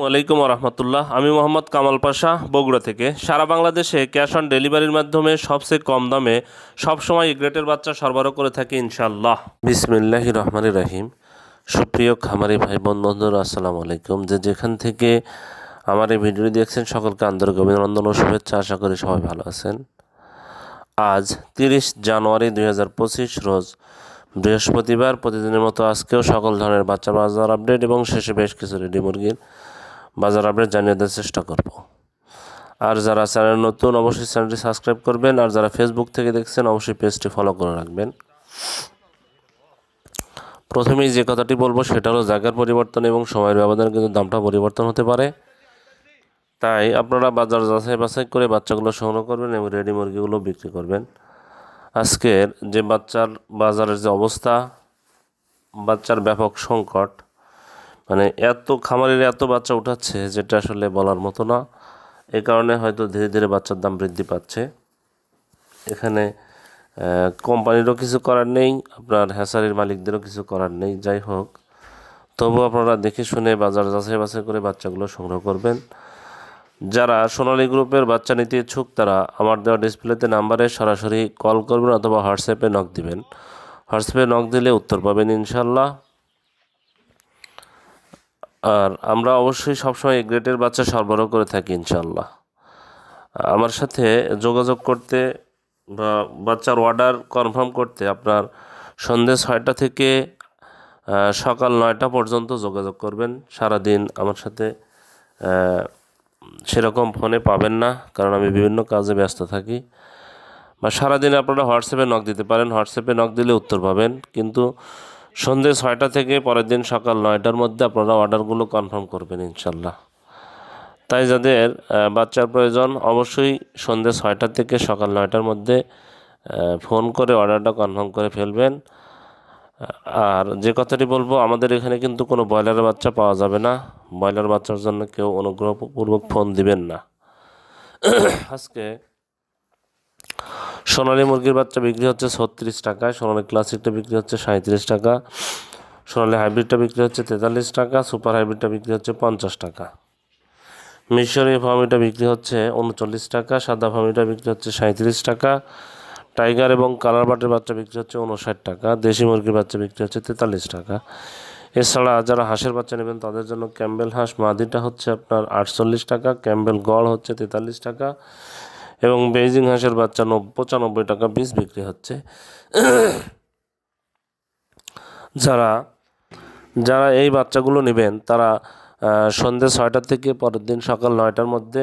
ওয়ালাইকুম রহমতুল্লাহ। আমি মোহাম্মদ কামাল পাশা, বগুড়া থেকে। সারা বাংলাদেশে ক্যাশ অন ডেলিভারির মাধ্যমে সবচেয়ে কম দামে সবসময় গ্রেটের বাচ্চা সরবরাহ করে থাকি ইনশাল্লাহ বিসমিল্লাহ রহমান রাহিম। সুপ্রিয় খামারি ভাই, বোন, বন্ধুরা, আসসালামু আলাইকুম। যে যেখান থেকে আমার এই ভিডিওটি দেখছেন, সকলকে আন্তরিক অভিনন্দন ও শুভেচ্ছা। আশা করি সবাই ভালো আছেন। আজ তিরিশ জানুয়ারি দুই হাজার পঁচিশ রোজ বৃহস্পতিবার। প্রতিদিনের মতো আজকেও সকল ধরনের বাচ্চা বাজার আপডেট এবং শেষে বেশ কিছু রেডি মুরগির বাজার আপডেট জানিয়ে দেওয়ার চেষ্টা করব। আর যারা চ্যানেল নতুন, অবশ্যই চ্যানেলটি সাবস্ক্রাইব করবেন। আর যারা ফেসবুক থেকে দেখছেন, অবশ্যই পেজটি ফলো করে রাখবেন। প্রথমেই যে কথাটি বলব, সেটা হলো জায়গার পরিবর্তন এবং সময়ের ব্যবধানে, কিন্তু দামটা পরিবর্তন হতে পারে। তাই আপনারা বাজার যাচাই বাছাই করে বাচ্চাগুলো সংগ্রহ করবেন এবং রেডি মুরগিগুলো বিক্রি করবেন। আজকের যে বাচ্চার বাজারের যে অবস্থা, বাচ্চার ব্যাপক সংকট মানে এত খামারের এত বাচ্চা উঠাচ্ছে যেটা আসলে বলার মতো না। এই কারণে হয়তো ধীরে ধীরে বাচ্চার দাম বৃদ্ধি পাচ্ছে। এখানে কোম্পানিরও কিছু করার নেই, আপনার হ্যাসারির মালিকদেরও কিছু করার নেই, যাই হোক। তবু আপনারা দেখে শুনে বাজার যাচাই বাছাই করে বাচ্চাগুলো সংগ্রহ করবেন। যারা সোনালী গ্রুপের বাচ্চা নিতে ইচ্ছুক, তারা আমার দেওয়া ডিসপ্লেতে নাম্বারে সরাসরি কল করবেন অথবা হোয়াটসঅ্যাপে নক দিবেন। হোয়াটসঅ্যাপে নক দিলে উত্তর পাবেন ইনশাল্লাহ আর আমরা অবশ্যই সবসময় এ গ্রেডের বাচ্চা সরবরাহ করে থাকি ইনশাল্লাহ আমার সাথে যোগাযোগ করতে বা বাচ্চার অর্ডার কনফার্ম করতে আপনার সন্ধ্যে ছয়টা থেকে সকাল নয়টা পর্যন্ত যোগাযোগ করবেন। সারাদিন আমার সাথে সেরকম ফোনে পাবেন না, কারণ আমি বিভিন্ন কাজে ব্যস্ত থাকি। বা সারাদিন আপনারা হোয়াটসঅ্যাপে নক দিতে পারেন। হোয়াটসঅ্যাপে নক দিলে উত্তর পাবেন। কিন্তু সন্ধ্যে ছয়টা থেকে পরের দিন সকাল নয়টার মধ্যে আপনারা অর্ডারগুলো কনফার্ম করবেন, ইনশাল্লাহ। তাই যাদের বাচ্চার প্রয়োজন, অবশ্যই সন্ধ্যে ছয়টা থেকে সকাল নয়টার মধ্যে ফোন করে অর্ডারটা কনফার্ম করে ফেলবেন। আর যে কথাটি বলব, আমাদের এখানে কিন্তু কোনো ব্রয়লারের বাচ্চা পাওয়া যাবে না। ব্রয়লার বাচ্চার জন্য কেউ অনুগ্রহপূর্বক ফোন দিবেন না। আজকে সোনালী মুরগির বাচ্চা বিক্রি হচ্ছে ছত্রিশ টাকায় সোনালী ক্লাসিকটা বিক্রি হচ্ছে সাঁত্রিশ টাকা, সোনালী হাইব্রিডটা বিক্রি হচ্ছে তেতাল্লিশ টাকা, সুপার হাইব্রিডটা বিক্রি হচ্ছে পঞ্চাশ টাকা। মিশরীয় ফার্মিটা বিক্রি হচ্ছে উনচল্লিশ টাকা, সাদা ফার্মিটা বিক্রি হচ্ছে সাঁত্রিশ টাকা, টাইগার এবং কালার বাটের বাচ্চা বিক্রি হচ্ছে উনষাট টাকা, দেশি মুরগির বাচ্চা বিক্রি হচ্ছে তেতাল্লিশ টাকা। এছাড়া যারা হাঁসের বাচ্চা নেবেন, তাদের জন্য ক্যাম্বেল হাঁস, মাদিটা হচ্ছে আপনার আটচল্লিশ টাকা, ক্যাম্বেল গড় হচ্ছে তেতাল্লিশ টাকা এবং বেইজিং হাঁসের বাচ্চা নব, পঁচানব্বই টাকা পিস বিক্রি হচ্ছে। যারা যারা এই বাচ্চাগুলো নেবেন, তারা সন্ধ্যে ছয়টা থেকে পরের দিন সকাল নয়টার মধ্যে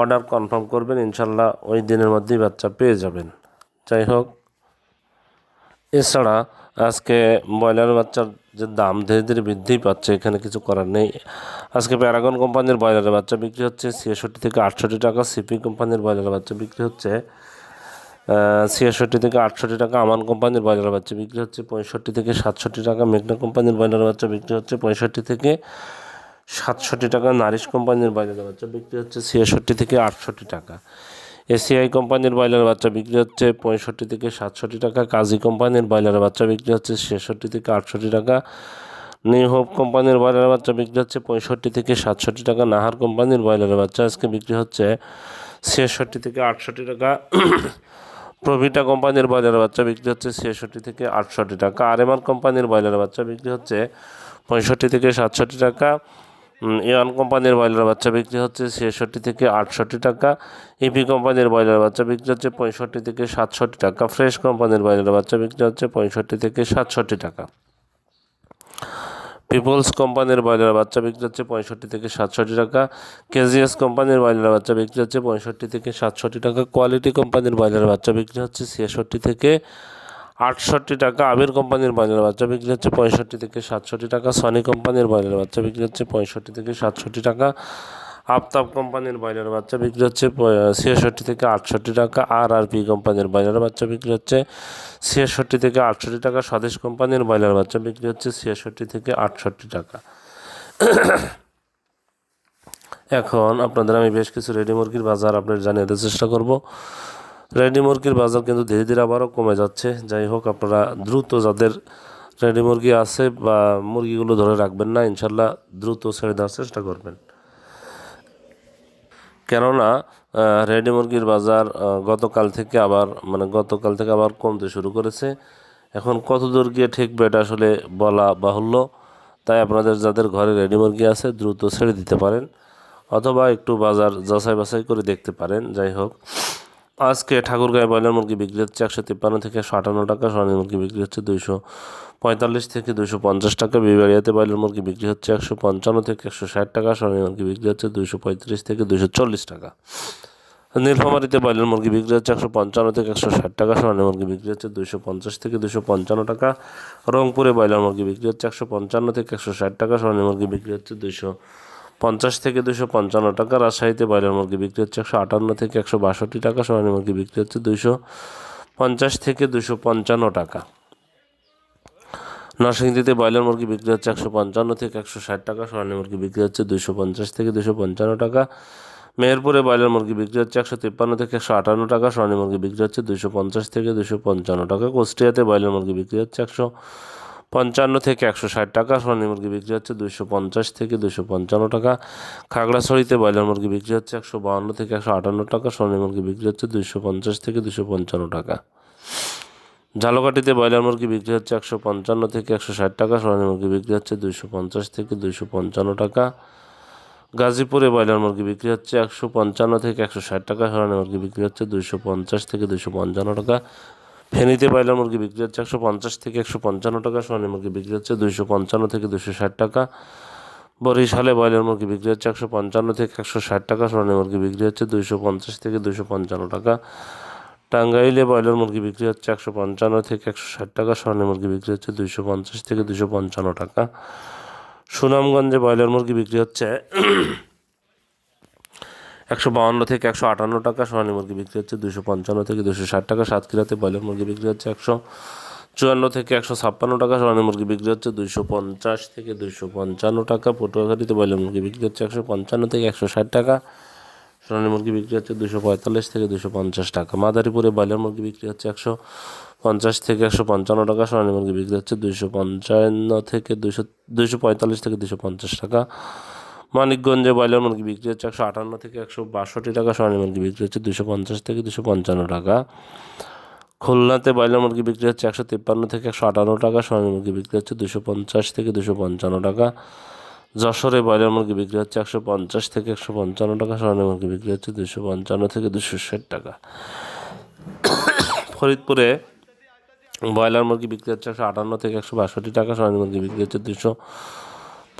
অর্ডার কনফার্ম করবেন, ইনশাল্লাহ ওই দিনের মধ্যেই বাচ্চা পেয়ে যাবেন। যাই হোক, এছাড়া আজকে ব্রয়লার বাচ্চার যে দাম ধীরে ধীরে বৃদ্ধি পাচ্ছে, এখানে কিছু করার নেই। আজকে প্যারাগন কোম্পানির ব্রয়লারের বাচ্চা বিক্রি হচ্ছে ছিয়াষট্টি থেকে আটষট্টি টাকা সিপি কোম্পানির ব্রয়লারের বাচ্চা বিক্রি হচ্ছে ছিয়াষট্টি থেকে আটষট্টি টাকা আমান কোম্পানির ব্রয়লার বাচ্চা বিক্রি হচ্ছে পঁয়ষট্টি থেকে সাতষট্টি টাকা মেঘনা কোম্পানির ব্রয়লার বাচ্চা বিক্রি হচ্ছে পঁয়ষট্টি থেকে সাতষট্টি টাকা নারিশ কোম্পানির ব্রয়লার বাচ্চা বিক্রি হচ্ছে ছিয়াষট্টি থেকে আটষট্টি টাকা। এসিআই কোম্পানির ব্রয়লার বাচ্চা বিক্রি হচ্ছে পঁয়ষট্টি থেকে সাতষট্টি টাকা, কাজী কোম্পানির ব্রয়লার বাচ্চা বিক্রি হচ্ছে ছেষট্টি থেকে আটষট্টি টাকা, নিউ হোপ কোম্পানির ব্রয়লার বাচ্চা বিক্রি হচ্ছে পঁয়ষট্টি থেকে সাতষট্টি টাকা, নাহার কোম্পানির ব্রয়লার বাচ্চা আজকে বিক্রি হচ্ছে ছেষট্টি থেকে আটষট্টি টাকা, প্রভিটা কোম্পানির ব্রয়লার বাচ্চা বিক্রি হচ্ছে ছেষট্টি থেকে আটষট্টি টাকা আরএমআর কোম্পানির ব্রয়লার বাচ্চা বিক্রি হচ্ছে পঁয়ষট্টি থেকে সাতষট্টি টাকা ইয়ান কোম্পানির ব্রয়লার বাচ্চা বিক্রি হচ্ছে ছেষট্টি থেকে আটষট্টি টাকা। ইপি কোম্পানির ব্রয়লার বাচ্চা বিক্রি হচ্ছে পঁয়ষট্টি থেকে সাতষট্টি টাকা। ফ্রেশ কোম্পানির ব্রয়লার বাচ্চা বিক্রি হচ্ছে পঁয়ষট্টি থেকে সাতষট্টি টাকা। পিপলস কোম্পানির ব্রয়লার বাচ্চা বিক্রি হচ্ছে পঁয়ষট্টি থেকে সাতষট্টি টাকা। কেজিএস কোম্পানির ব্রয়লার বাচ্চা বিক্রি হচ্ছে পঁয়ষট্টি থেকে সাতষট্টি টাকা। কোয়ালিটি কোম্পানির ব্রয়লার বাচ্চা বিক্রি হচ্ছে ছিয়াষট্টি থেকে আটষট্টি টাকা আবির কোম্পানির ব্রয়লার বাচ্চা বিক্রি হচ্ছে পঁয়ষট্টি থেকে সাতষট্টি টাকা, সনি কোম্পানির ব্রয়লার বাচ্চা বিক্রি হচ্ছে পঁয়ষট্টি থেকে সাতষট্টি টাকা, আফতাব কোম্পানির ব্রয়লার বাচ্চা বিক্রি হচ্ছে ছিয়াষট্টি থেকে আটষট্টি টাকা আর আর পি কোম্পানির ব্রয়লার বাচ্চা বিক্রি হচ্ছে ছিয়াষট্টি থেকে আটষট্টি টাকা, স্বদেশ কোম্পানির ব্রয়লার বাচ্চা বিক্রি হচ্ছে ছিয়াষট্টি থেকে আটষট্টি টাকা। এখন আপনাদের আমি বেশ কিছু রেডি মুরগির বাজার আপনাদের জানিয়ে দেওয়ার চেষ্টা করব। রেডি মুরগির বাজার কিন্তু ধীরে ধীরে আবারও কমে যাচ্ছে। যাই হোক, আপনারা দ্রুত যাদের রেডি মুরগি আছে বা মুরগিগুলো ধরে রাখবেন না ইনশাল্লাহ দ্রুত ছেড়ে দেওয়ার চেষ্টা করবেন। কেননা রেডি মুরগির বাজার গতকাল থেকে আবার মানে গতকাল থেকে আবার কমতে শুরু করেছে। এখন কত দূর গিয়ে ঠেকবে এটা আসলে বলা বাহুল্য। তাই আপনাদের যাদের ঘরে রেডি মুরগি আছে, দ্রুত ছেড়ে দিতে পারেন। অথবা একটু বাজার যাচাই বাছাই করে দেখতে পারেন। যাই হোক আজকে ঠাকুরগাঁয় ব্রয়লার মুরগি বিক্রি হচ্ছে একশো তিপ্পান্ন থেকে একশো আটান্ন টাকা, সোনালী মুরগি বিক্রি হচ্ছে দুইশো পঁয়তাল্লিশ থেকে দুশো পঞ্চাশ টাকা, বিবাড়িয়াতে ব্রয়লার মুরগি বিক্রি হচ্ছে একশো পঞ্চান্ন থেকে একশো ষাট টাকা, সোনালী মুরগি বিক্রি হচ্ছে দুইশো পঁয়ত্রিশ থেকে দুশো চল্লিশ টাকা। নীলফামারিতে ব্রয়লার মুরগি বিক্রি হচ্ছে একশো পঞ্চান্ন থেকে একশো ষাট টাকা, সোনালী মুরগি বিক্রি হচ্ছে দুশো পঞ্চাশ থেকে দুশো পঞ্চান্ন টাকা। রংপুরে ব্রয়লার মুরগি বিক্রি হচ্ছে একশো পঞ্চান্ন থেকে একশো ষাট টাকা, সোনালী মুরগি বিক্রি হচ্ছে দুশো পঞ্চাশ থেকে দুশো পঞ্চান্ন টাকা, রাজশাহীতে ব্রয়লার মুরগি বিক্রি হচ্ছে একশো আটান্ন থেকে একশো বাষট্টি টাকা, সোনালী মুরগি বিক্রি হচ্ছে দুশো পঞ্চাশ থেকে দুশো পঞ্চান্ন টাকা। নরসিংদীতে ব্রয়লার মুরগি বিক্রি হচ্ছে একশো পঞ্চান্ন থেকে একশো ষাট টাকা, সোনালী মুরগি বিক্রি হচ্ছে দুশো পঞ্চাশ থেকে দুশো পঞ্চান্ন টাকা। মেহেরপুরে ব্রয়লার মুরগি বিক্রি হচ্ছে একশো তিপ্পান্ন থেকে একশো আটান্ন টাকা, সোনালী মুরগি বিক্রি হচ্ছে দুশো পঞ্চাশ থেকে দুশো পঞ্চান্ন টাকা। কুষ্টিয়াতে ব্রয়লার মুরগি বিক্রি হচ্ছে একশো পঞ্চান্ন থেকে একশো ষাট টাকা, সোনালী মুরগি বিক্রি হচ্ছে দুশো পঞ্চাশ থেকে দুশো পঞ্চান্ন টাকা। খাগড়াছড়িতে ব্রয়লার মুরগি বিক্রি হচ্ছে একশো বাউন্ন থেকে একশো আটান্ন টাকা, সোনালী মুরগি বিক্রি হচ্ছে দুশো পঞ্চাশ থেকে দুশো পঞ্চান্ন টাকা। ঝালকাঠিতে ব্রয়লার মুরগি বিক্রি হচ্ছে একশো পঞ্চান্ন থেকে একশো ষাট টাকা, সোনালী মুরগি বিক্রি হচ্ছে দুশো পঞ্চাশ থেকে দুশো পঞ্চান্ন টাকা। গাজীপুরে ব্রয়লার মুরগি বিক্রি হচ্ছে একশো পঞ্চান্ন থেকে একশো ষাট টাকা, সোনালী মুরগি বিক্রি হচ্ছে দুশো পঞ্চাশ থেকে দুশো পঞ্চান্ন টাকা। ফেনীতে ব্রয়লার মুরগি বিক্রি হচ্ছে একশো পঞ্চাশ থেকে একশো পঞ্চান্ন টাকা, সোনালী মুরগি বিক্রি হচ্ছে দুশো পঞ্চান্ন থেকে দুশো ষাট টাকা। বরিশালে ব্রয়লার মুরগি বিক্রি হচ্ছে একশো পঞ্চান্ন থেকে একশো ষাট টাকা, সোনালী মুরগি বিক্রি হচ্ছে দুশো পঞ্চাশ থেকে দুশো পঞ্চান্ন টাকা। টাঙ্গাইলে ব্রয়লার মুরগি বিক্রি হচ্ছে একশো পঞ্চান্ন থেকে একশো ষাট টাকা, সোনালী মুরগি বিক্রি হচ্ছে দুশো পঞ্চাশ থেকে দুশো পঞ্চান্ন টাকা। সুনামগঞ্জে ব্রয়লার মুরগি বিক্রি হচ্ছে একশো বাউন্ন থেকে একশো আটান্ন টাকা, সোনালী মুরগি বিক্রি হচ্ছে দুশো পঞ্চান্ন থেকে দুশো ষাট টাকা সাতক্ষীরাতে ব্রয়লার মুরগি বিক্রি হচ্ছে একশো চুয়ান্ন থেকে একশো ছাপ্পান্ন টাকা, সোনালী মুরগি বিক্রি হচ্ছে দুশো পঞ্চাশ থেকে দুশো পঞ্চান্ন টাকা, পটুয়াখালীতে ব্রয়লার মুরগি বিক্রি হচ্ছে একশো পঞ্চান্ন থেকে একশো ষাট টাকা, সোনালী মুরগি বিক্রি হচ্ছে দুশো পঁয়তাল্লিশ থেকে দুশো পঞ্চাশ টাকা। মাদারীপুরে ব্রয়লার মুরগি বিক্রি হচ্ছে একশো পঞ্চাশ থেকে একশো পঞ্চান্ন টাকা, সোনালী মুরগি বিক্রি হচ্ছে দুশো পঞ্চান্ন থেকে দুশো দুশো পঁয়তাল্লিশ থেকে দুশো পঞ্চাশ টাকা। মানিকগঞ্জে ব্রয়লার মুরগি বিক্রি হচ্ছে একশো আটান্ন থেকে একশো বাষট্টি টাকা, সোনালী মুরগি বিক্রি হচ্ছে দুশো পঞ্চাশ থেকে দুশো পঞ্চান্ন টাকা। খুলনাতে ব্রয়লার মুরগি বিক্রি হচ্ছে একশো তিপ্পান্ন থেকে একশো আটান্ন টাকা, সোনালী মুরগি বিক্রি হচ্ছে দুশো পঞ্চাশ থেকে দুশো পঞ্চান্ন টাকা। যশোরে ব্রয়লার মুরগি বিক্রি হচ্ছে একশো পঞ্চাশ থেকে একশো পঞ্চান্ন টাকা, সোনালী মুরগি বিক্রি হচ্ছে দুশো পঞ্চান্ন থেকে দুশো ষাট টাকা। ফরিদপুরে ব্রয়লার মুরগি বিক্রি হচ্ছে একশো আটান্ন থেকে একশো বাষট্টি টাকা, সোনালী মুরগি বিক্রি হচ্ছে দুশো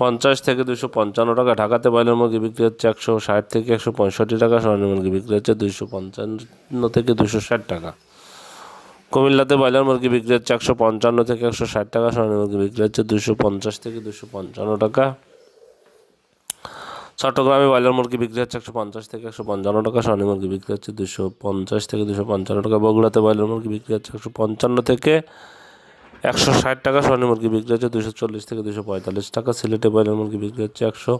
পঞ্চাশ থেকে দুশো পঞ্চান্ন টাকা। ঢাকাতে ব্রয়লার মুরগি বিক্রি হচ্ছে একশো ষাট থেকে একশো পঁয়ষট্টি টাকা, সোনালী মুরগি বিক্রি হচ্ছে দুশো পঞ্চান্ন থেকে দুশো ষাট টাকা। কুমিল্লাতে ব্রয়লার মুরগি বিক্রি হচ্ছে একশো পঞ্চান্ন থেকে একশো ষাট টাকা, সোনালী মুরগি বিক্রি হচ্ছে দুশো পঞ্চাশ থেকে দুশো পঞ্চান্ন টাকা। চট্টগ্রামে ব্রয়লার মুরগি বিক্রি হচ্ছে একশো পঞ্চাশ থেকে একশো পঞ্চান্ন টাকা, সোনালী মুরগি বিক্রি হচ্ছে দুশো পঞ্চাশ থেকে দুশো পঞ্চান্ন টাকা। বগুড়াতে ব্রয়লার মুরগি বিক্রি হচ্ছে একশো পঞ্চান্ন থেকে একশো ষাট টাকা স্বর্ণ মুরগি বিক্রি হচ্ছে দুশো চল্লিশ থেকে দুশো পঁয়তাল্লিশ টাকা। সিলেটে ব্রয়লার মুরগি বিক্রি হচ্ছে একশো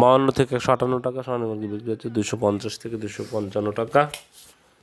বাউন্ন থেকে একশো আটান্ন টাকা স্বর্ণ মুরগি বিক্রি হচ্ছে দুশো পঞ্চাশ থেকে দুশো পঞ্চান্ন টাকা।